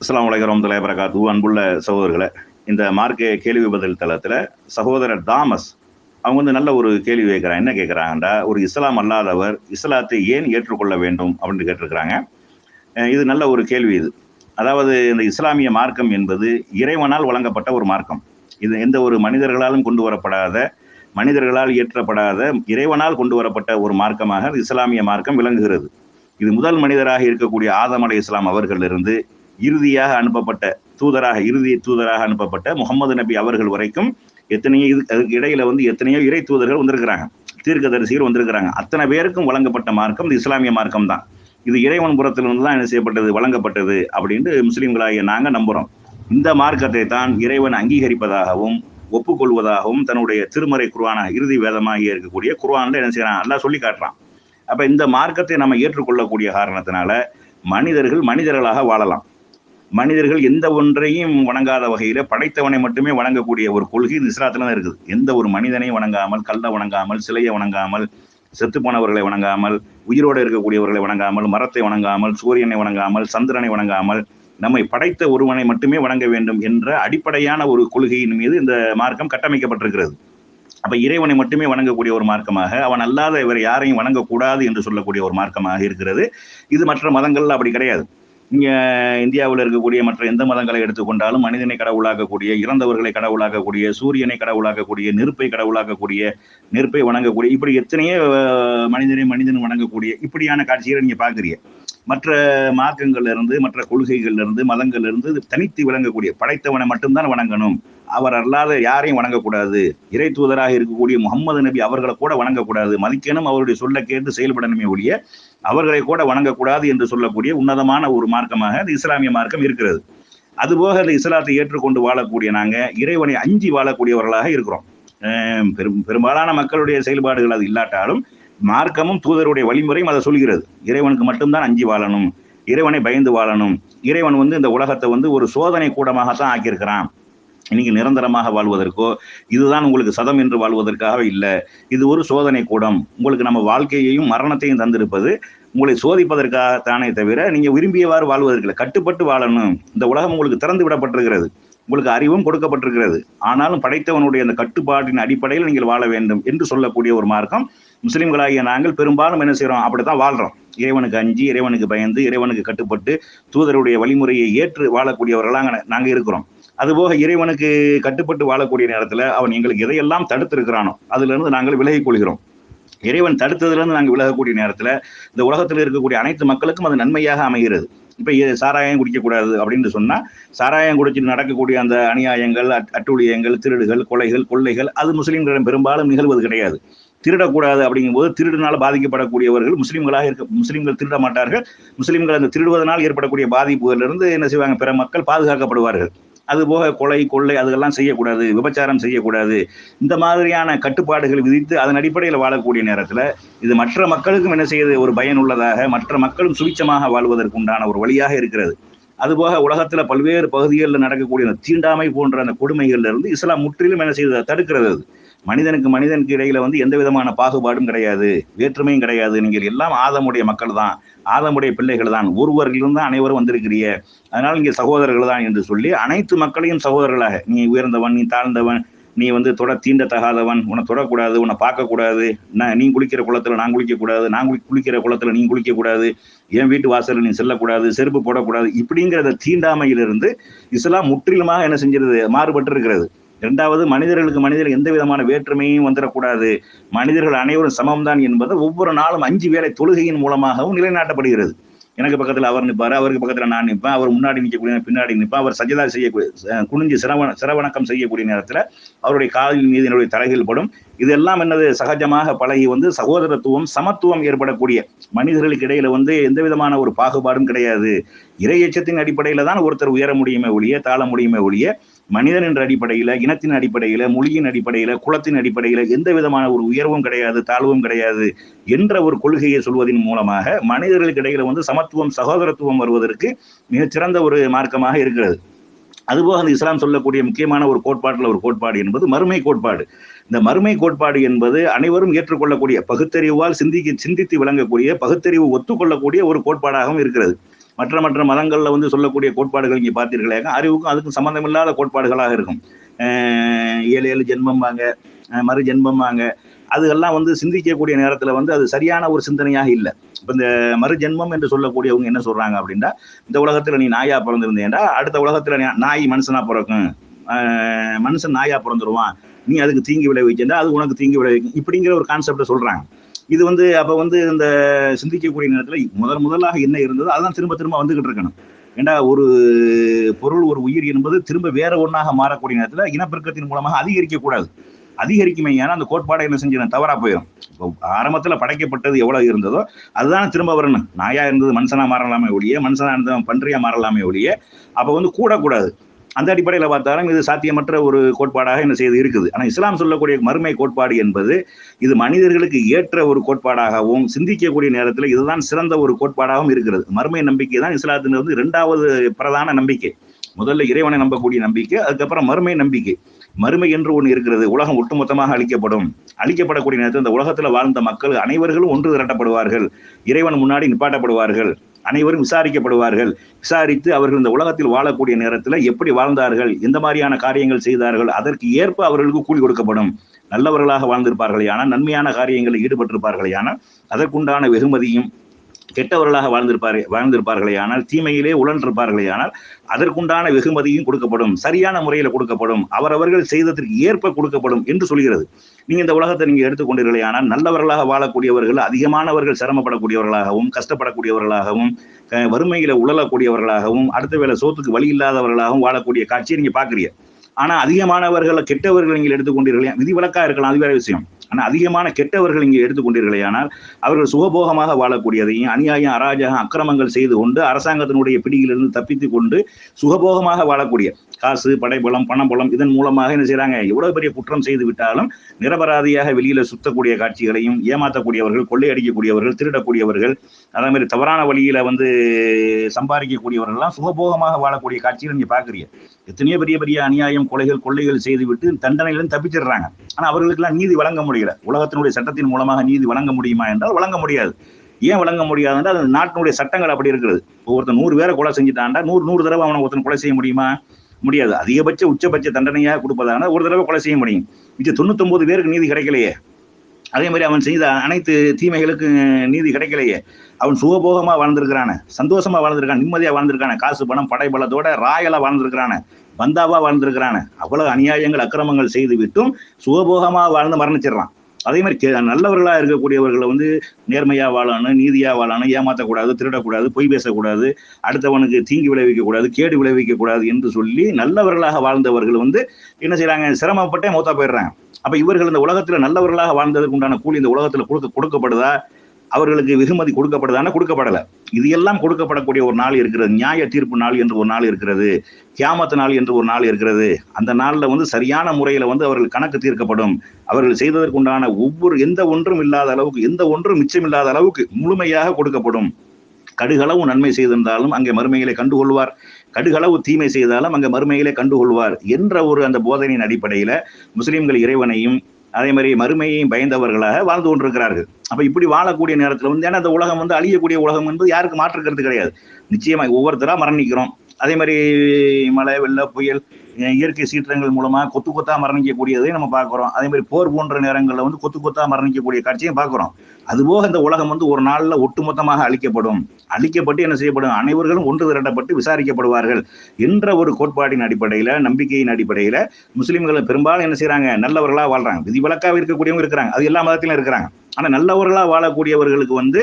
அஸ்லாம் வலைக்கம் வரமத்துல்லாஹி வரகாத்து அன்புள்ள சகோதரர்களை இந்த மார்க்க கேள்வி பதில் தளத்தில் சகோதரர் தாமஸ் அவங்க வந்து நல்ல ஒரு கேள்வி கேட்குறாங்க என்ன கேட்குறாங்கடா ஒரு இஸ்லாம் அல்லாதவர் இஸ்லாத்தை ஏன் ஏற்றுக்கொள்ள வேண்டும் அப்படின்னு கேட்டிருக்கிறாங்க. இது நல்ல ஒரு கேள்வி இது. அதாவது இந்த இஸ்லாமிய மார்க்கம் என்பது இறைவனால் வழங்கப்பட்ட ஒரு மார்க்கம். இது எந்த ஒரு மனிதர்களாலும் கொண்டு வரப்படாத மனிதர்களால் இயற்றப்படாத இறைவனால் கொண்டு வரப்பட்ட ஒரு மார்க்கமாக இஸ்லாமிய மார்க்கம் விளங்குகிறது. இது முதல் மனிதராக இருக்கக்கூடிய ஆதம் அலை இஸ்லாம் அவர்களிலிருந்து இறுதியாக அனுப்பப்பட்ட தூதராக இறுதி தூதராக அனுப்பப்பட்ட முகமது நபி அவர்கள் வரைக்கும் எத்தனையோ இது அதுக்கு இடையில வந்து எத்தனையோ இறை தூதர்கள் வந்திருக்கிறாங்க. தீர்க்கதரிசிகள் வந்திருக்கிறாங்க. அத்தனை பேருக்கும் வழங்கப்பட்ட மார்க்கம் இது இஸ்லாமிய மார்க்கம் தான். இது இறைவன் புறத்திலிருந்து தான் என்ன செய்யப்பட்டது வழங்கப்பட்டது அப்படின்ட்டு முஸ்லீம்களாகிய நாங்கள் நம்புகிறோம் இந்த மார்க்கத்தை தான் இறைவன் அங்கீகரிப்பதாகவும் ஒப்புக்கொள்வதாகவும் தன்னுடைய திருமறை குர்ஆன இறுதி வேதமாகி இருக்கக்கூடிய குருவானில் என்ன செய்யறான் எல்லாம் சொல்லி காட்டுறான். அப்போ இந்த மார்க்கத்தை நம்ம ஏற்றுக்கொள்ளக்கூடிய காரணத்தினால மனிதர்கள் மனிதர்களாக வாழலாம். மனிதர்கள் எந்த ஒன்றையும் வணங்காத வகையில் படைத்தவனை மட்டுமே வணங்கக்கூடிய ஒரு கொள்கை இந்த தான் இருக்குது. எந்த ஒரு மனிதனையும் வணங்காமல் கல்லை வணங்காமல் சிலையை வணங்காமல் செத்துப்போனவர்களை வணங்காமல் உயிரோடு இருக்கக்கூடியவர்களை வணங்காமல் மரத்தை வணங்காமல் சூரியனை வணங்காமல் சந்திரனை வணங்காமல் நம்மை படைத்த ஒருவனை மட்டுமே வணங்க வேண்டும் என்ற அடிப்படையான ஒரு கொள்கையின் மீது இந்த மார்க்கம் கட்டமைக்கப்பட்டிருக்கிறது. அப்போ இறைவனை மட்டுமே வணங்கக்கூடிய ஒரு மார்க்கமாக அவன் அல்லாத இவர் யாரையும் வணங்கக்கூடாது என்று சொல்லக்கூடிய ஒரு மார்க்கமாக இருக்கிறது. இது மற்ற மதங்கள்ல அப்படி கிடையாது. இந்தியாவில் இருக்கக்கூடிய மற்ற எந்த மதங்களை எடுத்துக்கொண்டாலும் மனிதனை கடவுளாக்கக்கூடிய இறந்தவர்களை கடவுளாக்கக்கூடிய சூரியனை கடவுளாக்கக்கூடிய நெருப்பை கடவுளாக்கக்கூடிய நெருப்பை வணங்கக்கூடிய இப்படி எத்தனையோ மனிதனை மனிதன் வணங்கக்கூடிய இப்படியான காட்சிகளை நீங்க பாக்குறீங்க மற்ற மார்க்கங்கள்ல இருந்து மற்ற கொள்கைகள்ல இருந்து மதங்கள்ல இருந்து தனித்து விளங்கக்கூடிய படைத்தவனை மட்டும்தான் வணங்கணும். அவர் அல்லாத யாரையும் வணங்கக்கூடாது. இறை தூதராக இருக்கக்கூடிய முகமது நபி அவர்களை கூட வணங்கக்கூடாது. மதிக்கணும் அவருடைய சொல்ல கேட்டு செயல்படணுமே ஒழிய அவர்களை கூட வணங்கக்கூடாது என்று சொல்லக்கூடிய உன்னதமான ஒரு மார்க்கமாக இந்த இஸ்லாமிய மார்க்கம் இருக்கிறது. அதுபோக இந்த இஸ்லாத்தை ஏற்றுக்கொண்டு வாழக்கூடிய நாங்க இறைவனை அஞ்சி வாழக்கூடியவர்களாக இருக்கிறோம். பெரும் பெரும்பாலான மக்களுடைய செயல்பாடுகள் அது இல்லாட்டாலும் மார்க்கமும் தூதருடைய வழிமுறையும் அதை சொல்கிறது. இறைவனுக்கு மட்டும்தான் அஞ்சி வாழணும். இறைவனை பயந்து வாழணும். இறைவன் வந்து இந்த உலகத்தை வந்து ஒரு சோதனை கூடமாகத்தான் ஆக்கியிருக்கிறான். இன்னைக்கு நிரந்தரமாக வாழ்வதற்கோ இதுதான் உங்களுக்கு சதம் என்று வாழ்வதற்காக இல்லை. இது ஒரு சோதனை கூடம். உங்களுக்கு நம்ம வாழ்க்கையையும் மரணத்தையும் தந்திருப்பது உங்களை சோதிப்பதற்காக தானே தவிர நீங்கள் விரும்பியவாறு வாழ்வதற்கு இல்லை கட்டுப்பட்டு வாழணும். இந்த உலகம் உங்களுக்கு திறந்து விடப்பட்டிருக்கிறது. உங்களுக்கு அறிவும் கொடுக்கப்பட்டிருக்கிறது. ஆனாலும் படைத்தவனுடைய அந்த கட்டுப்பாட்டின் அடிப்படையில் நீங்கள் வாழ வேண்டும் என்று சொல்லக்கூடிய ஒரு மார்க்கம் முஸ்லீம்களாகிய நாங்கள் பெரும்பாலும் என்ன செய்கிறோம் அப்படித்தான் வாழ்றோம். இறைவனுக்கு அஞ்சு இறைவனுக்கு பயந்து இறைவனுக்கு கட்டுப்பட்டு தூதருடைய வழிமுறையை ஏற்று வாழக்கூடியவர்களாக நாங்க இருக்கிறோம். அதுபோக இறைவனுக்கு கட்டுப்பட்டு வாழக்கூடிய நேரத்துல அவன் எங்களுக்கு எதையெல்லாம் தடுத்திருக்கிறானோ அதுல இருந்து நாங்கள் விலகிக் கொள்கிறோம். இறைவன் தடுத்ததுலேருந்து நாங்கள் விலகக்கூடிய நேரத்துல இந்த உலகத்தில் இருக்கக்கூடிய அனைத்து மக்களுக்கும் அது நன்மையாக அமைகிறது. இப்ப சாராயம் குடிக்கக்கூடாது அப்படின்னு சொன்னா சாராயம் குடிச்சிட்டு நடக்கக்கூடிய அந்த அநியாயங்கள் அட்- அட்டூழியங்கள் திருடுகள் கொலைகள் கொள்ளைகள் அது முஸ்லீம்களிடம் பெரும்பாலும் நிகழ்வது கிடையாது. திருடக்கூடாது அப்படிங்கும்போது திருடினால் பாதிக்கப்படக்கூடியவர்கள் முஸ்லீம்களாக இருக்க முஸ்லீம்கள் திருட மாட்டார்கள் முஸ்லீம்கள் அந்த திருடுவதனால் ஏற்படக்கூடிய பாதிப்புகளிலிருந்து என்ன செய்வாங்க? பிற மக்கள் பாதுகாக்கப்படுவார்கள். அதுபோக கொலை கொள்ளை அதெல்லாம் செய்யக்கூடாது விபச்சாரம் செய்யக்கூடாது. இந்த மாதிரியான கட்டுப்பாடுகள் விதித்து அதன் அடிப்படையில் வாழக்கூடிய நேரத்தில் இது மற்ற மக்களுக்கும் என்ன செய்யுது? ஒரு பயனுள்ளதாக மற்ற மக்களும் சுபிச்சமாக வாழ்வதற்கு உண்டான ஒரு வழியாக இருக்கிறது. அதுபோக உலகத்தில் பல்வேறு பகுதிகளில் நடக்கக்கூடிய தீண்டாமை போன்ற அந்த கொடுமைகள்ல இருந்து இஸ்லாம் முற்றிலும் என்ன செய்யுது தடுக்கிறது அது. மனிதனுக்கு மனிதனுக்கு இடையில வந்து எந்த விதமான பாகுபாடும் கிடையாது வேற்றுமையும் கிடையாது. நீங்கள் எல்லாம் ஆதமுடைய மக்கள் தான் ஆதமுடைய பிள்ளைகள் தான் ஒருவரிலிருந்து தான் அனைவரும் வந்திருக்கிறீ அதனால் இங்கே சகோதரர்கள் தான் என்று சொல்லி அனைத்து மக்களையும் சகோதரர்களாக நீ உயர்ந்தவன் நீ தாழ்ந்தவன் நீ வந்து தொட தீண்டத்தகாதவன் உன்னை தொடக்கூடாது உன்னை பார்க்கக்கூடாது நான் நீ குளிக்கிற குளத்தில் நான் குளிக்கக்கூடாது நான் குளி குளிக்கிற குளத்தில் நீ குளிக்கக்கூடாது என் வீட்டு வாசலில் நீ செல்லக்கூடாது செருப்பு போடக்கூடாது இப்படிங்கிறத தீண்டாமையிலிருந்து இஸ்லாம் முற்றிலுமாக என்ன செஞ்சிருது மாறுபட்டு இருக்கிறது இரண்டாவது மனிதர்களுக்கு மனிதர் எந்த விதமான வேற்றுமையும் வந்துடக்கூடாது மனிதர்கள் அனைவரும் சமம்தான் என்பது ஒவ்வொரு நாளும் அஞ்சு வேளை தொழுகையின் மூலமாகவும் நிலைநாட்டப்படுகிறது. எனக்கு பக்கத்தில் அவர் நிற்பார் அவருக்கு பக்கத்தில் நான் நிற்பேன் அவர் முன்னாடி நிற்கக்கூடிய பின்னாடி நிற்பேன் அவர் சஜிதா செய்யக்கூடிய குனிஞ்சு சிரவண சிரவணக்கம் செய்யக்கூடிய நேரத்தில் அவருடைய காலின் மீது என்னுடைய தலைகள் படும். இதெல்லாம் என்னது? சகஜமாக பழகி வந்து சகோதரத்துவம் சமத்துவம் ஏற்படக்கூடிய மனிதர்களுக்கு இடையில வந்து எந்த விதமான ஒரு பாகுபாடும் கிடையாது. இறை எச்சத்தின் அடிப்படையில் தான் ஒருத்தர் உயர முடியுமே ஒழிய தாழ முடியுமே ஒழிய மனிதன் என்ற அடிப்படையில இனத்தின் அடிப்படையில மொழியின் அடிப்படையில குலத்தின் அடிப்படையில எந்த விதமான ஒரு உயர்வும் கிடையாது தாழ்வும் கிடையாது என்ற ஒரு கொள்கையை சொல்வதன் மூலமாக மனிதர்களுக்கு இடையில வந்து சமத்துவம் சகோதரத்துவம் வருவதற்கு மிகச்சிறந்த ஒரு மார்க்கமாக இருக்கிறது. அதுபோக அந்த இஸ்லாம் சொல்லக்கூடிய முக்கியமான ஒரு கோட்பாட்டில் ஒரு கோட்பாடு என்பது மறுமை கோட்பாடு. இந்த மறுமை கோட்பாடு என்பது அனைவரும் ஏற்றுக்கொள்ளக்கூடிய பகுத்தறிவால் சிந்திக்க சிந்தித்து விளங்கக்கூடிய பகுத்தறிவு ஒத்துக்கொள்ளக்கூடிய ஒரு கோட்பாடாகவும் இருக்கிறது. மற்ற மற்ற மதங்களில் வந்து சொல்லக்கூடிய கோட்பாடுகள் இங்கே பார்த்தீர்களே அறிவுக்கும் அதுக்கும் சம்மந்தமில்லாத கோட்பாடுகளாக இருக்கும். ஏழு ஏழு ஜென்மம்பாங்க அஹ் மறு ஜென்மம்பாங்க. அதுகெல்லாம் வந்து சிந்திக்கக்கூடிய நேரத்தில் வந்து அது சரியான ஒரு சிந்தனையாக இல்லை. இப்போ இந்த மறு ஜென்மம் என்று சொல்லக்கூடியவங்க என்ன சொல்கிறாங்க அப்படின்னா இந்த உலகத்தில் நீ நாயாக பிறந்திருந்தேன்டா அடுத்த உலகத்தில் நீ- நாய் மனுஷனாக பிறக்கும். மனுஷன் நாயாக பிறந்துருவான். நீ அதுக்கு தீங்கு விளைவிச்சா அது உனக்கு தீங்கு விளைவிக்கும். இப்படிங்கிற ஒரு கான்செப்டை சொல்கிறாங்க இது வந்து அப்ப வந்து இந்த சிந்திக்கக்கூடிய நேரத்தில் முதல் முதலாக என்ன இருந்ததோ அதான் திரும்ப திரும்ப வந்துகிட்டு இருக்கணும். ஏண்டா ஒரு பொருள் ஒரு உயிர் என்பது திரும்ப வேற ஒன்றாக மாறக்கூடிய நேரத்தில் இனப்பெருக்கத்தின் மூலமாக அதிகரிக்கக்கூடாது அதிகரிக்குமே ஏன்னா அந்த கோட்பாடை என்ன செஞ்சிடும்? தவறாக போயிடும் இப்போ ஆரம்பத்தில் படைக்கப்பட்டது எவ்வளோ இருந்ததோ அதுதான் திரும்ப வரணும். நாயா இருந்தது மனுஷனாக மாறலாமே ஒழிய மனுஷனாக இருந்தவன் பன்றியாக மாறலாமே ஒழிய அப்போ வந்து கூடக்கூடாது. அந்த அடிப்படையில் பார்த்தாலும் இது சாத்தியமற்ற ஒரு கோட்பாடாக என்ன செய்து இருக்குது. ஆனால் இஸ்லாம் சொல்லக்கூடிய மறுமை கோட்பாடு என்பது இது மனிதர்களுக்கு ஏற்ற ஒரு கோட்பாடாகவும் சிந்திக்கக்கூடிய நேரத்தில் இதுதான் சிறந்த ஒரு கோட்பாடாகவும் இருக்கிறது. மறுமை நம்பிக்கை தான் இஸ்லாத்தின் வந்து இரண்டாவது பிரதான நம்பிக்கை. முதல்ல இறைவனை நம்பக்கூடிய நம்பிக்கை அதுக்கப்புறம் மறுமை நம்பிக்கை. மறுமை என்று ஒன்று இருக்கிறது. உலகம் ஒட்டுமொத்தமாக அழிக்கப்படும். அழிக்கப்படக்கூடிய நேரத்தில் இந்த உலகத்தில் வாழ்ந்த மக்கள் அனைவர்களும் ஒன்று திரட்டப்படுவார்கள். இறைவன் முன்னாடி நிப்பாட்டப்படுவார்கள். அனைவரும் விசாரிக்கப்படுவார்கள். விசாரித்து அவர்கள் இந்த உலகத்தில் வாழக்கூடிய நேரத்தில் எப்படி வாழ்ந்தார்கள் எந்த மாதிரியான காரியங்கள் செய்தார்கள் அதற்கு ஏற்ப அவர்களுக்கு கூலி கொடுக்கப்படும். நல்லவர்களாக வாழ்ந்திருப்பார்களே ஆனால் நன்மையான காரியங்களில் ஈடுபட்டிருப்பார்களே ஆனால் அதற்குண்டான வெகுமதியும் கெட்டவர்களாக வாழ்ந்திருப்பார் வாழ்ந்திருப்பார்களே ஆனால் தீமையிலே உழன்றிருப்பார்களே ஆனால் அதற்குண்டான வெகுமதியும் கொடுக்கப்படும் சரியான முறையில் கொடுக்கப்படும் அவரவர்கள் செய்ததற்கு ஏற்ப கொடுக்கப்படும் என்று சொல்கிறது. நீங்க இந்த உலகத்தை நீங்க எடுத்துக்கொண்டீர்களே ஆனால் நல்லவர்களாக வாழக்கூடியவர்கள் அதிகமானவர்கள் சிரமப்படக்கூடியவர்களாகவும் கஷ்டப்படக்கூடியவர்களாகவும் வறுமையில் வறுமையில உழலக்கூடியவர்களாகவும் அடுத்த வேளை சோத்துக்கு வழி இல்லாதவர்களாகவும் வாழக்கூடிய காட்சியை நீங்க பாக்குறீங்க ஆனா அதிகமானவர்கள் கெட்டவர்கள் நீங்கள் எடுத்துக்கொண்டீர்களே விதிவிலக்கா இருக்கலாம் அது வேற விஷயம். ஆனால் அதிகமான கெட்டவர்கள் இங்கே எடுத்துக்கொண்டீர்களே ஆனால் அவர்கள் சுகபோகமாக வாழக்கூடியதையும் அநியாயம் அராஜகம் அக்கிரமங்கள் செய்து கொண்டு அரசாங்கத்தினுடைய பிடியிலிருந்து தப்பித்து கொண்டு சுகபோகமாக வாழக்கூடிய காசு படைபலம் பணபலம் இதன் மூலமாக என்ன செய்யறாங்க எவ்வளவு பெரிய குற்றம் செய்து விட்டாலும் நிரபராதியாக வெளியில சுத்தக்கூடிய காட்சிகளையும் ஏமாற்றக்கூடியவர்கள் கொள்ளையடிக்கக்கூடியவர்கள் திருடக்கூடியவர்கள் அதே மாதிரி தவறான வழியில வந்து சம்பாதிக்கக்கூடியவர்கள்லாம் சுகபோகமாக வாழக்கூடிய காட்சிகளை நீங்க பாக்குறீங்க. எத்தனையோ பெரிய பெரிய அநியாயம் கொலைகள் கொள்ளைகள் செய்துவிட்டு தண்டனையிலும் தப்பிச்சிடுறாங்க. ஆனா அவர்களுக்கெல்லாம் நீதி வழங்க முடியல. உலகத்தினுடைய சட்டத்தின் மூலமாக நீதி வழங்க முடியுமா என்றால் வழங்க முடியாது. ஏன் வழங்க முடியாதுன்னா அது நாட்டினுடைய சட்டங்கள் அப்படி இருக்கிறது. ஒருத்தன் நூறு பேரை கொலை செஞ்சுட்டான்டா நூறு நூறு தடவை அவனை ஒருத்தன் கொலை செய்ய முடியுமா? முடியாது. அதிகபட்ச உச்சபட்ச தண்டனையாக கொடுப்பதான ஒரு தடவை கொலை செய்ய முடியும். மிச்சம் தொண்ணூத்தொம்பது பேருக்கு நீதி கிடைக்கலையே. அதே மாதிரி அவன் செய்த அனைத்து தீமைகளுக்கு நீதி கிடைக்கலையே. அவன் சுகபோகமாக வாழ்ந்திருக்கிறான. சந்தோஷமாக வாழ்ந்திருக்கான். நிம்மதியாக வாழ்ந்திருக்கான. காசு பணம் படைபலத்தோட ராயலாக வாழ்ந்திருக்கிறான. பந்தாவா வாழ்ந்திருக்கிறான. அவ்வளவு அநியாயங்கள் அக்கிரமங்கள் செய்து விட்டும் சுகபோகமாக வாழ்ந்து மரணிச்சிடறான். அதே மாதிரி கே- நல்லவர்களா இருக்கக்கூடியவர்களை வந்து நேர்மையா வாழணும் நீதியா வாழணும் ஏமாற்றக்கூடாது திருடக்கூடாது பொய் பேசக்கூடாது அடுத்தவனுக்கு தீங்கு விளைவிக்க கூடாது கேடு விளைவிக்க கூடாது என்று சொல்லி நல்லவர்களாக வாழ்ந்தவர்கள் வந்து என்ன செய்யறாங்க சிரமப்பட்டே மூத்தா போயிடுறாங்க. அப்ப இவர்கள் இந்த உலகத்துல நல்லவர்களாக வாழ்ந்ததற்கு உண்டான கூலி இந்த உலகத்துல கொடுக்க கொடுக்கப்படுதா? அவர்களுக்கு வெகுமதி கொடுக்கப்படுதானா கொடுக்கப்படல. இது எல்லாம் கொடுக்கப்படக்கூடிய ஒரு நாள் இருக்கிறது. நியாய தீர்ப்பு நாள் என்று ஒரு நாள் இருக்கிறது. கியாமத்து நாள் என்று ஒரு நாள் இருக்கிறது. அந்த நாளில் வந்து சரியான முறையில் வந்து அவர்கள் கணக்கு தீர்க்கப்படும். அவர்கள் செய்ததற்குண்டான ஒவ்வொரு எந்த ஒன்றும் இல்லாத அளவுக்கு எந்த ஒன்றும் மிச்சம் இல்லாத அளவுக்கு முழுமையாக கொடுக்கப்படும். கடுகளவு நன்மை செய்திருந்தாலும் அங்கே மறுமைகளை கண்டுகொள்வார். கடுகளவு தீமை செய்தாலும் அங்கே மறுமைகளை கண்டுகொள்வார் என்ற ஒரு அந்த போதனையின் அடிப்படையில் முஸ்லீம்கள் இறைவனையும் அதே மாதிரி மறுமையையும் பயந்தவர்களாக வாழ்ந்து கொண்டிருக்கிறார்கள். அப்ப இப்படி வாழக்கூடிய நேரத்தில் வந்து ஏன்னா அந்த உலகம் வந்து அழியக்கூடிய உலகம் என்பது யாருக்கு மாற்றுக்கிறது கிடையாது. நிச்சயமாக ஒவ்வொருத்தரா மரணிக்கிறோம். அதே மாதிரி மழை வெள்ள புயல் இயற்கை சீற்றங்கள் மூலமா கொத்து கொத்தா மரணிக்கக்கூடியதையும் நம்ம பார்க்குறோம். அதே மாதிரி போர் போன்ற நேரங்களில் வந்து கொத்து கொத்தா மரணிக்கக்கூடிய காட்சியும் பார்க்குறோம். அதுபோக இந்த உலகம் வந்து ஒரு நாளில் ஒட்டுமொத்தமாக அழிக்கப்படும். அழிக்கப்பட்டு என்ன செய்யப்படும்? அனைவர்களும் ஒன்று திரட்டப்பட்டு விசாரிக்கப்படுவார்கள் என்ற ஒரு கோட்பாட்டின் அடிப்படையில் நம்பிக்கையின் அடிப்படையில் முஸ்லீம்கள் பெரும்பாலும் என்ன செய்கிறாங்க நல்லவர்களாக வாழ்றாங்க. விதிவிலக்காக இருக்கக்கூடியவங்க இருக்கிறாங்க. அது எல்லா மதத்திலும் இருக்கிறாங்க. ஆனா நல்லவர்களா வாழக்கூடியவர்களுக்கு வந்து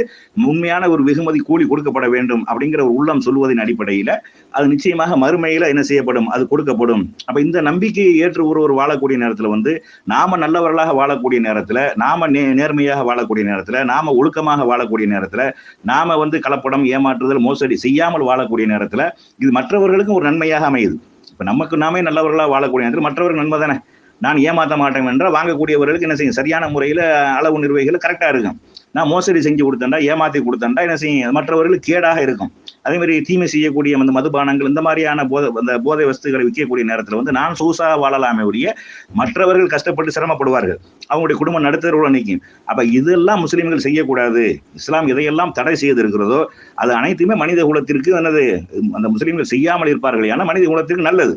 உண்மையான ஒரு வெகுமதி கூலி கொடுக்கப்பட வேண்டும் அப்படிங்கிற ஒரு உள்ளம் சொல்வதன் அடிப்படையில அது நிச்சயமாக மறுமையில என்ன செய்யப்படும்? அது கொடுக்கப்படும். அப்ப இந்த நம்பிக்கையை ஏற்று ஒருவர் வாழக்கூடிய நேரத்துல வந்து நாம நல்லவர்களாக வாழக்கூடிய நேரத்துல நாம நே நேர்மையாக வாழக்கூடிய நேரத்துல நாம ஒழுக்கமாக வாழக்கூடிய நேரத்துல நாம வந்து கலப்படம் ஏமாற்றுதல் மோசடி செய்யாமல் வாழக்கூடிய நேரத்துல இது மற்றவர்களுக்கும் ஒரு நன்மையாக அமையுது. இப்ப நமக்கு நாமே நல்லவர்களாக வாழக்கூடிய நேரத்தில் மற்றவர்கள் நன்மை தானே? நான் ஏமாற்ற மாட்டேன் என்றால் வாங்கக்கூடியவர்களுக்கு என்ன செய்யும்? சரியான முறையில் அளவு நிர்வகிகள் கரெக்டாக இருக்கும். நான் மோசடி செஞ்சு கொடுத்தேன்டா ஏமாத்தி கொடுத்தேன்டா என்ன செய்யும்? மற்றவர்களுக்கு கேடாக இருக்கும். அதே மாதிரி தீமை செய்யக்கூடிய அந்த மதுபானங்கள் இந்த மாதிரியான போதை அந்த போதை வஸ்துகளை விற்கக்கூடிய நேரத்தில் வந்து நான் சூசாக வாழலாமே உடைய மற்றவர்கள் கஷ்டப்பட்டு சிரமப்படுவார்கள். அவங்களுடைய குடும்பம் நடத்துகிறவங்கள நிற்கும். அப்போ இதெல்லாம் முஸ்லீம்கள் செய்யக்கூடாது. இஸ்லாம் இதையெல்லாம் தடை செய்திருக்கிறதோ அது அனைத்துமே மனித குலத்திற்கு என்னது? அந்த முஸ்லீம்கள் செய்யாமல் இருப்பார்கள் ஏன்னா மனித குலத்திற்கு நல்லது.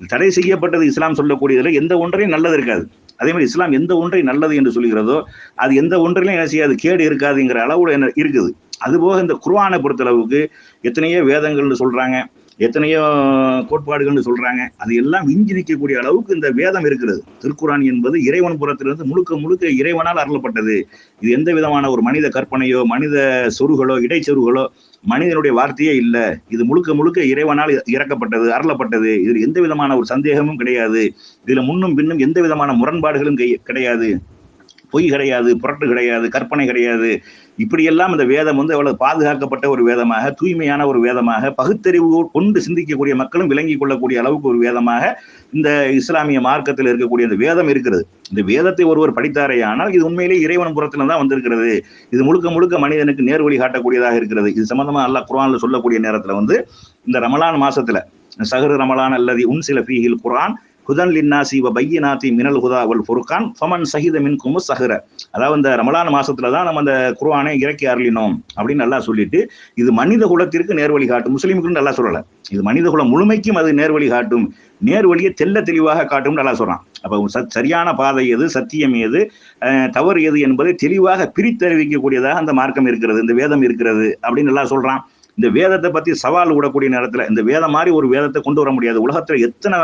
தடை செய்யப்பட்டது இஸ்லாம் சொல்லக்கூடியதில் எந்த ஒன்றையும் நல்லது இருக்காது. அதே மாதிரி இஸ்லாம் எந்த ஒன்றை நல்லது என்று சொல்கிறதோ அது எந்த ஒன்றிலையும் என்ன செய்யாது கேடு இருக்காதுங்கிற அளவுல என்ன இருக்குது. அதுபோக இந்த குர்ஆனை பொறுத்தளவுக்கு எத்தனையோ வேதங்கள்னு சொல்றாங்க எத்தனையோ கோட்பாடுகள்னு சொல்றாங்க அது எல்லாம் விஞ்சி நிற்கக்கூடிய அளவுக்கு இந்த வேதம் இருக்கிறது. திருக்குரான் என்பது இறைவன் புறத்திலிருந்து முழுக்க முழுக்க இறைவனால் அருளப்பட்டது. இது எந்த விதமான ஒரு மனித கற்பனையோ மனித சொருகளோ இடைச்சொருகளோ மனிதனுடைய வார்த்தையே இல்லை. இது முழுக்க முழுக்க இறைவனால் இறக்கப்பட்டது அருளப்பட்டது. இதில் எந்த விதமான ஒரு சந்தேகமும் கிடையாது. இதுல முன்னும் பின்னும் எந்த விதமான முரண்பாடுகளும் கிடையாது. பொய் கிடையாது புரட்டு கிடையாது கற்பனை கிடையாது. இப்படியெல்லாம் இந்த வேதம் வந்து அவ்வளவு பாதுகாக்கப்பட்ட ஒரு வேதமாக தூய்மையான ஒரு வேதமாக பகுத்தறிவு கொண்டு சிந்திக்கக்கூடிய மக்களும் விளங்கிக் கொள்ளக்கூடிய அளவுக்கு ஒரு வேதமாக இந்த இஸ்லாமிய மார்க்கத்தில் இருக்கக்கூடிய இந்த வேதம் இருக்கிறது. இந்த வேதத்தை ஒருவர் படித்தாரே ஆனால் இது உண்மையிலேயே இறைவன் புறத்துல தான் வந்திருக்கிறது. இது முழுக்க முழுக்க மனிதனுக்கு நேர்வழி காட்டக்கூடியதாக இருக்கிறது. இது சம்பந்தமா அல்லாஹ் குரான்ல சொல்லக்கூடிய நேரத்துல வந்து இந்த ரமலான் மாசத்துல சஹரு ரமலான் அல்லது உன் சில ஃபீஹில் குரான் ஹுதன் லின்னாசி வ பையினாத்தி மினல் ஹுதா வல் ஃபுர்கான் ஃபமன் சஹித மின் குமு சஹர. அதாவது இந்த ரமலான மாசத்துல தான் நம்ம அந்த குர்ஆனை இறக்கி அருளினோம் அப்படின்னு நல்லா சொல்லிட்டு இது மனித குலத்திற்கு நேர்வழி காட்டும். முஸ்லீமுக்குன்னு நல்லா சொல்லல. இது மனித குலம் முழுமைக்கும் அது நேர்வழி காட்டும். நேர்வழியை தெல்ல தெளிவாக காட்டும் நல்லா சொல்றான். அப்போ ச- சரியான பாதை எது சத்தியம் எது தவறு எது என்பதை தெளிவாக பிரித்தறிவிக்கக்கூடியதாக அந்த மார்க்கம் இருக்கிறது இந்த வேதம் இருக்கிறது அப்படின்னு நல்லா சொல்றான். இந்த வேதத்தை பத்தி சவால் விடக்கூடிய நேரத்துல இந்த வேதம் மாதிரி ஒரு வேதத்தை கொண்டு வர முடியாது. உலகத்துல எத்தனை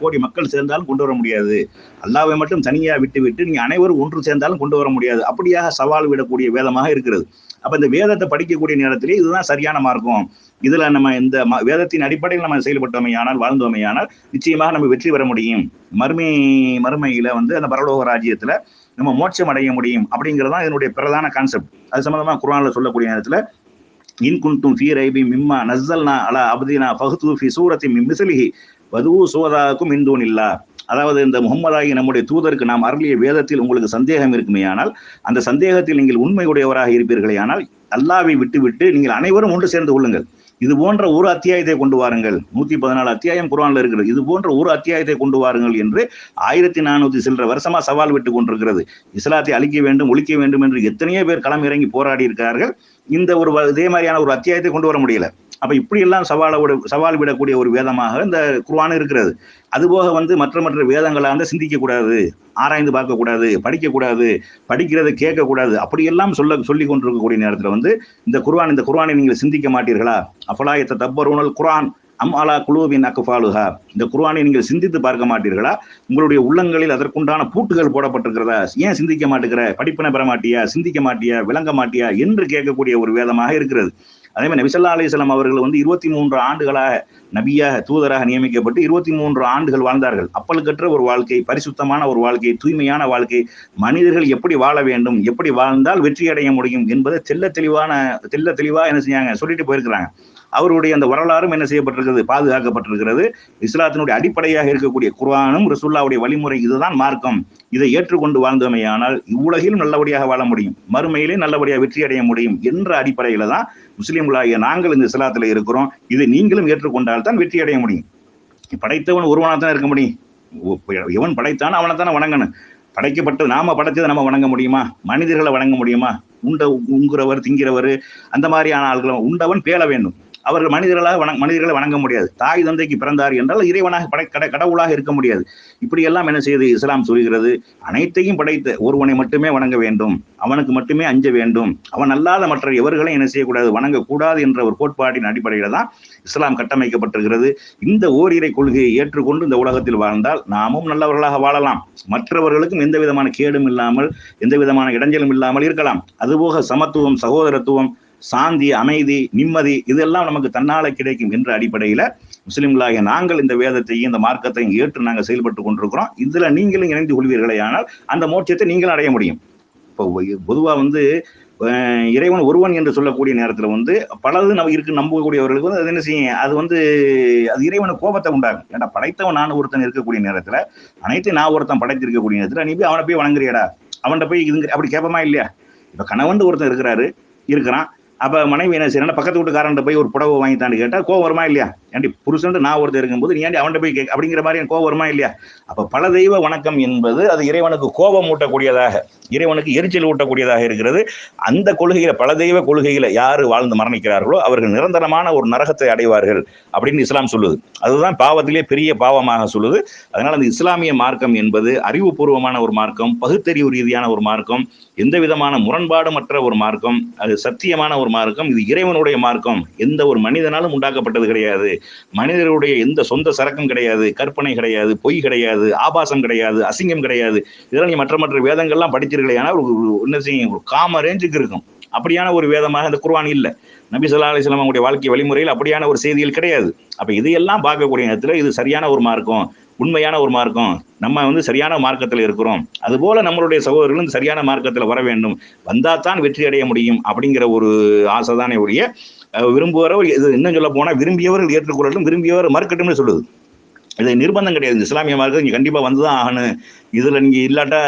கோடி மக்கள் சேர்ந்தாலும் கொண்டு வர முடியாது. அல்லாவை மட்டும் தனியா விட்டு விட்டு நீங்க அனைவரும் ஒன்று சேர்ந்தாலும் கொண்டு வர முடியாது. அப்படியாக சவால் விடக்கூடிய வேதமாக இருக்கிறது. அப்ப இந்த வேதத்தை படிக்கக்கூடிய நேரத்திலே இதுதான் சரியான மார்க்கம். இதுல நம்ம இந்த ம- வேதத்தின் அடிப்படையில் நம்ம செயல்பட்டோமையானால் வாழ்ந்தோமையானால் நிச்சயமாக நம்ம வெற்றி பெற முடியும். மறுமை மறுமையில வந்து அந்த பரலோக ராஜ்யத்துல நம்ம மோட்சம் அடைய முடியும் அப்படிங்கிறது தான் இதனுடைய பிரதான கான்செப்ட் அது சம்மந்தமாக குரானில் சொல்லக்கூடிய நேரத்தில் இன் குன்தும் ஃபீ ரைபி மிம்மா நஸ்ஸல்னா அலா அப்தினா ஃபஹ்து ஃபி சூரத்தி மின் வதூ சுவதாக்கும் இந்தூன் இல்லா அதாவது இந்த முகமதாகி நம்முடைய தூதருக்கு நாம் அருளிய வேதத்தில் உங்களுக்கு சந்தேகம் இருக்குமேயானால் அந்த சந்தேகத்தில் நீங்கள் உண்மையுடையவராக இருப்பீர்களேயானால் அல்லாவை விட்டுவிட்டு நீங்கள் அனைவரும் ஒன்று சேர்ந்து கொள்ளுங்கள். இது போன்ற ஒரு அத்தியாயத்தை கொண்டு வாருங்கள். நூத்தி பதினாலு அத்தியாயம் குரான்ல இருக்கிறது. இது போன்ற ஒரு அத்தியாயத்தை கொண்டு வாருங்கள் என்று ஆயிரத்தி நானூத்தி சில்லற வருஷமா சவால் விட்டு கொண்டிருக்கிறது. இஸ்லாத்தை அழிக்க வேண்டும் ஒழிக்க வேண்டும் என்று எத்தனையோ பேர் களம் இறங்கி போராடி இருக்கிறார்கள். இந்த ஒரு இதே மாதிரியான ஒரு அத்தியாயத்தை கொண்டு வர முடியல. அப்ப இப்படி எல்லாம் சவாலை விட சவால் விடக்கூடிய ஒரு வேதமாக இந்த குர்ஆன் இருக்கிறது. அதுபோக வந்து மற்ற மற்ற வேதங்களாக வந்து சிந்திக்க கூடாது ஆராய்ந்து பார்க்க கூடாது படிக்க கூடாது படிக்கிறதை கேட்க கூடாது அப்படியெல்லாம் சொல்ல சொல்லி கொண்டிருக்கக்கூடிய நேரத்துல வந்து இந்த குர்வான் இந்த குர்ஆனை நீங்கள் சிந்திக்க மாட்டீர்களா? அஃபலாயத்த தப்பருணல் குர்ஆன்? அம் அலா குழுவின் அக்குஃபாலுஹா இந்த குர்வானை நீங்கள் சிந்தித்து பார்க்க மாட்டீர்களா? உங்களுடைய உள்ளங்களில் அதற்குண்டான பூட்டுகள் போடப்பட்டிருக்கிறதா? ஏன் சிந்திக்க மாட்டேங்கிற படிப்பினை பெற மாட்டியா? சிந்திக்க மாட்டியா? விளங்க மாட்டியா? என்று கேட்கக்கூடிய ஒரு வேதமாக இருக்கிறது. அதே மாதிரி நபிசல்லா அலிஸ்லாம் அவர்கள் வந்து இருபத்தி மூன்று ஆண்டுகளாக நபியாக தூதராக நியமிக்கப்பட்டு இருபத்தி மூன்று ஆண்டுகள் வாழ்ந்தார்கள். அப்பலுக்கற்ற ஒரு வாழ்க்கை பரிசுத்தமான ஒரு வாழ்க்கை தூய்மையான வாழ்க்கை. மனிதர்கள் எப்படி வாழ வேண்டும்? எப்படி வாழ்ந்தால் வெற்றி அடைய முடியும்? என்பதை தெல்ல தெளிவான தெல்ல தெளிவாக என்ன செஞ்சாங்க சொல்லிட்டு போயிருக்கிறாங்க. அவருடைய அந்த வரலாறும் என்ன செய்யப்பட்டிருக்கிறது? பாதுகாக்கப்பட்டிருக்கிறது. இஸ்லாத்தினுடைய அடிப்படையாக இருக்கக்கூடிய குர்ஆனும் ரசூல்லாவுடைய வழிமுறை இதுதான் மார்க்கம். இதை ஏற்றுக்கொண்டு வாழ்ந்தோமேயானால் இவ்வுலகிலும் நல்லபடியாக வாழ முடியும். மறுமையிலே நல்லபடியாக வெற்றி அடைய முடியும் என்ற அடிப்படையில தான் முஸ்லீம்களாகிய நாங்கள் இந்த இஸ்லாத்துல இருக்கிறோம். இதை நீங்களும் ஏற்றுக்கொண்டால் தான் வெற்றி அடைய முடியும். படைத்தவன் ஒருவனாக தான் இருக்க முடியும்? எவன் படைத்தான் அவனை தானே வணங்கணும். படைக்கப்பட்டு நாம படைச்சதை நம்ம வணங்க முடியுமா? மனிதர்களை வணங்க முடியுமா? உண்ட உங்குறவர் திங்கிறவர் அந்த மாதிரியான ஆள்களை உண்டவன் பேள வேண்டும். அவர்கள் மனிதர்களாக வண மனிதர்களை வணங்க முடியாது. தாய் தந்தைக்கு பிறந்தார் என்றால் இறைவனாக படை கட கடவுளாக இருக்க முடியாது. இப்படியெல்லாம் என்ன செய்யுது இஸ்லாம் சொல்கிறது? அனைத்தையும் படைத்த ஒருவனை மட்டுமே வணங்க வேண்டும். அவனுக்கு மட்டுமே அஞ்ச வேண்டும். அவன் அல்லாத மற்ற எவர்களையும் என்ன செய்யக்கூடாது? வணங்கக்கூடாது என்ற ஒரு கோட்பாட்டின் அடிப்படையில் தான் இஸ்லாம் கட்டமைக்கப்பட்டிருக்கிறது. இந்த ஓரிரை கொள்கையை ஏற்றுக்கொண்டு இந்த உலகத்தில் வாழ்ந்தால் நாமும் நல்லவர்களாக வாழலாம். மற்றவர்களுக்கும் எந்த விதமான கேடும் இல்லாமல் எந்த விதமான இடைஞ்சலும் இல்லாமல் இருக்கலாம். அதுபோக சமத்துவம் சகோதரத்துவம் சாந்தி அமைதி நிம்மதி இதெல்லாம் நமக்கு தன்னால கிடைக்கும் என்ற அடிப்படையில முஸ்லிம்களாகிய நாங்கள் இந்த வேதத்தையும் இந்த மார்க்கத்தையும் ஏற்று நாங்கள் செயல்பட்டு கொண்டிருக்கிறோம். இதுல நீங்களும் இணைந்து கொள்வீர்களே ஆனால் அந்த மோட்சத்தை நீங்களும் அடைய முடியும். இப்போ பொதுவா வந்து இறைவன் ஒருவன் என்று சொல்லக்கூடிய நேரத்தில் வந்து பலது நம்ம இருக்கு நம்பக்கூடியவர்களுக்கு வந்து அது என்ன செய்யும்? அது வந்து அது இறைவனுக்கு கோபத்தை உண்டாகும் ஏன்னா படைத்தவன் நான் ஒருத்தன் இருக்கக்கூடிய நேரத்தில் அனைத்து நான் ஒருத்தன் படைத்திருக்கக்கூடிய நேரத்தில் நீ போய் அவனை போய் வணங்குறியடா. அவன்கிட்ட போய் இதுங்க அப்படி கேட்பமா இல்லையா? இப்போ கணவன் ஒருத்தன் இருக்கிறாரு இருக்கிறான். அப்போ மனைவி என்ன செய்யணும் பக்கத்து வீட்டுக்காரன்ட்ட போய் ஒரு புடவை வாங்கித்தான்னு கேட்டால் கோவம் வருமா இல்லையா? ஏன்டி புருஷன் நான் ஒருத்தர் இருக்கும்போது நீ ஏன்டி அவன்கிட்ட போய் கேட்க அப்படிங்கிற மாதிரி கோவம் வருமா இல்லையா? அப்போ பல தெய்வ வணக்கம் என்பது அது இறைவனுக்கு கோபம் ஊட்டக்கூடியதாக இறைவனுக்கு எரிச்சல் ஊட்டக்கூடியதாக இருக்கிறது. அந்த கொள்கையில் பல தெய்வ கொள்கையில் யார் வாழ்ந்து மரணிக்கிறார்களோ அவர்கள் நிரந்தரமான ஒரு நரகத்தை அடைவார்கள் அப்படின்னு இஸ்லாம் சொல்லுது. அதுதான் பாவத்திலே பெரிய பாவமாக சொல்லுது. அதனால் அந்த இஸ்லாமிய மார்க்கம் என்பது அறிவுபூர்வமான ஒரு மார்க்கம் பகுத்தறிவு ரீதியான ஒரு மார்க்கம் எந்த விதமான முரண்பாடுமற்ற ஒரு மார்க்கம் அது சத்தியமான ஒரு மார்க்கம் இது இறைவனுடைய மார்க்கம். எந்த ஒரு மனிதனாலும் உண்டாக்கப்பட்டது கிடையாது. மனிதருடைய எந்த சொந்த சரக்கும் கிடையாது கற்பனை கிடையாது பொய் கிடையாது ஆபாசம் கிடையாது அசிங்கம் கிடையாது. இதெல்லாம் நீ மற்ற மற்ற வேதங்கள்லாம் படிச்சிருக்கலையே ஒரு என்ன செய்யும் ஒரு காம ரேஞ்சுக்கு இருக்கும். அப்படியான ஒரு வேதமாக அந்த குர்வான் இல்லை. நபி சொல்லா அலிஸ்லாம் அவங்களுடைய வாழ்க்கை வழிமுறையில் அப்படியான ஒரு செய்திகள் கிடையாது. அப்போ இதையெல்லாம் பார்க்கக்கூடிய நேரத்தில் இது சரியான ஒரு மார்க்கம். உண்மையான ஒரு மார்க்கம். நம்ம வந்து சரியான மார்க்கத்தில் இருக்கிறோம். அதுபோல நம்மளுடைய சகோதரர்களும் சரியான மார்க்கத்தில் வர வேண்டும். வந்தால் தான் வெற்றி அடைய முடியும் அப்படிங்கிற ஒரு ஆசை தானே ஒழிய அஹ், விரும்புகிறவர் இது இன்னும் சொல்ல போனால் விரும்பியவர்கள் ஏற்றுக்கொள்ளட்டும் விரும்பியவர் மறுக்கட்டும்னு சொல்லுது. இது நிர்பந்தம் கிடையாது. இந்த இஸ்லாமிய மார்க்கம் கண்டிப்பாக வந்து தான் ஆகணும். இதில் நீங்கள் இல்லாட்டா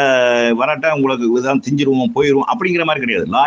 வராட்டா உங்களுக்கு இதான் திஞ்சிருவோம் போயிடுவோம் அப்படிங்கிற மாதிரி கிடையாது. லா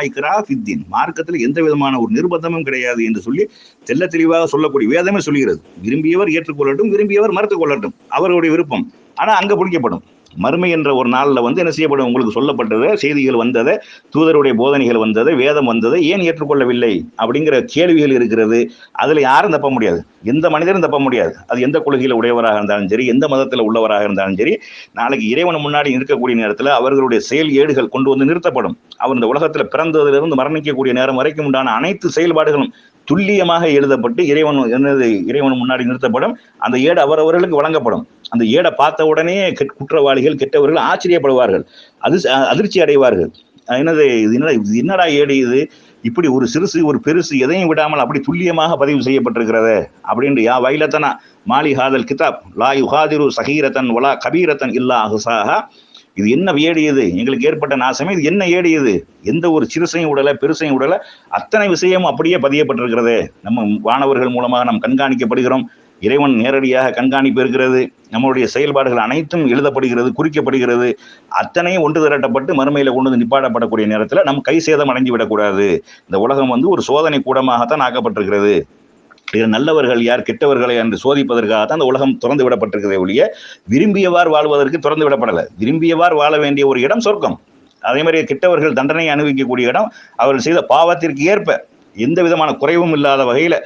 ஃபித்தின். மார்க்கத்தில் எந்த விதமான ஒரு நிர்பந்தமும் கிடையாது என்று சொல்லி தெல்ல தெளிவாக சொல்லக்கூடிய வேதமே சொல்கிறது. விரும்பியவர் ஏற்றுக்கொள்ளட்டும் விரும்பியவர் மறுத்துக்கொள்ளட்டும் அவருடைய விருப்பம். ஆனால் அங்கே பிடிக்கப்படும். மறுமை என்ற ஒரு நாளில் வந்து என்ன செய்யப்படும்? உங்களுக்கு சொல்லப்பட்டது செய்திகள் வந்தது தூதருடைய போதனைகள் வந்தது வேதம் வந்தது ஏன் ஏற்றுக்கொள்ளவில்லை? அப்படிங்கிற கேள்விகள் இருக்கிறது. அதில் யாரும் தப்ப முடியாது. எந்த மனிதரும் தப்ப முடியாது. அது எந்த கொள்கையில் உடையவராக இருந்தாலும் சரி எந்த மதத்தில் உள்ளவராக இருந்தாலும் சரி நாளைக்கு இறைவன் முன்னாடி இருக்கக்கூடிய நேரத்தில் அவர்களுடைய செயல் ஏடுகள் கொண்டு வந்து நிறுத்தப்படும். அவர் இந்த உலகத்தில் பிறந்ததிலிருந்து மரணிக்கக்கூடிய நேரம் வரைக்கும் உண்டான அனைத்து செயல்பாடுகளும் துல்லியமாக எழுதப்பட்டு இறைவன் என்னது இறைவன் முன்னாடி நிறுத்தப்படும். அந்த ஏடு அவரவர்களுக்கு வழங்கப்படும். அந்த ஏடை பார்த்த உடனே கெட்- குற்றவாளிகள் கெட்டவர்கள் ஆச்சரியப்படுவார்கள். அது அதிர்ச்சி அடைவார்கள். என்னது இது என்னடா இது என்னடா ஏடு இது? இப்படி ஒரு சிறுசு ஒரு பெருசு எதையும் விடாமல் அப்படி துல்லியமாக பதிவு செய்யப்பட்டிருக்கிறது அப்படின்ட்டு யா வைலத்தனா மாலி ஹாதல் கிதாப் லா யுஹாதிரு சஹீரத்தன் வலா கபீரத்தன் இல்லா அஹ்சாஹா. இது என்ன ஏடியது இது எங்களுக்கு ஏற்பட்ட நாசமே இது என்ன ஏடியது? இது எந்த ஒரு சிறுசையும் உடலை பெருசையும் உடலை அத்தனை விஷயமும் அப்படியே பதியப்பட்டிருக்கிறதே. நம்ம வானவர்கள் மூலமாக நாம் கண்காணிக்கப்படுகிறோம். இறைவன் நேரடியாக கண்காணிப்பு இருக்கிறது. நம்மளுடைய செயல்பாடுகள் அனைத்தும் எழுதப்படுகிறது குறிக்கப்படுகிறது. அத்தனையும் ஒன்று திரட்டப்பட்டு மறுமையில் கொண்டு வந்து நிப்பாடப்படக்கூடிய நேரத்தில் நம்ம கை சேதம் அடைஞ்சு விடக்கூடாது இந்த உலகம் வந்து ஒரு சோதனை கூடமாகத்தான் ஆக்கப்பட்டிருக்கிறது. இதில் நல்லவர்கள் யார் கெட்டவர்களை என்று சோதிப்பதற்காக தான் அந்த உலகம் திறந்து விடப்பட்டிருக்கிறதே ஒழிய விரும்பியவார் வாழ்வதற்கு திறந்து விடப்படலை. விரும்பியவார் வாழ வேண்டிய ஒரு இடம் சொர்க்கம். அதே மாதிரி கெட்டவர்கள் தண்டனை அனுபவிக்கக்கூடிய இடம் அவர்கள் செய்த பாவத்திற்கு ஏற்ப எந்த விதமான குறைவும் இல்லாத வகையில்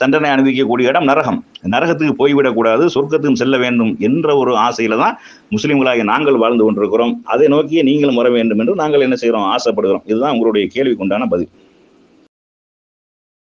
தண்டனை அனுபவிக்கக்கூடிய இடம் நரகம். நரகத்துக்கு போய்விடக்கூடாது சொர்க்கத்துக்கும் செல்ல வேண்டும் என்ற ஒரு ஆசையில தான் முஸ்லீம்களாகி நாங்கள் வாழ்ந்து கொண்டிருக்கிறோம். அதை நோக்கியே நீங்களும் வர வேண்டும் என்று நாங்கள் என்ன செய்கிறோம்? ஆசைப்படுகிறோம். இதுதான் உங்களுடைய கேள்விக்குண்டான பதில்.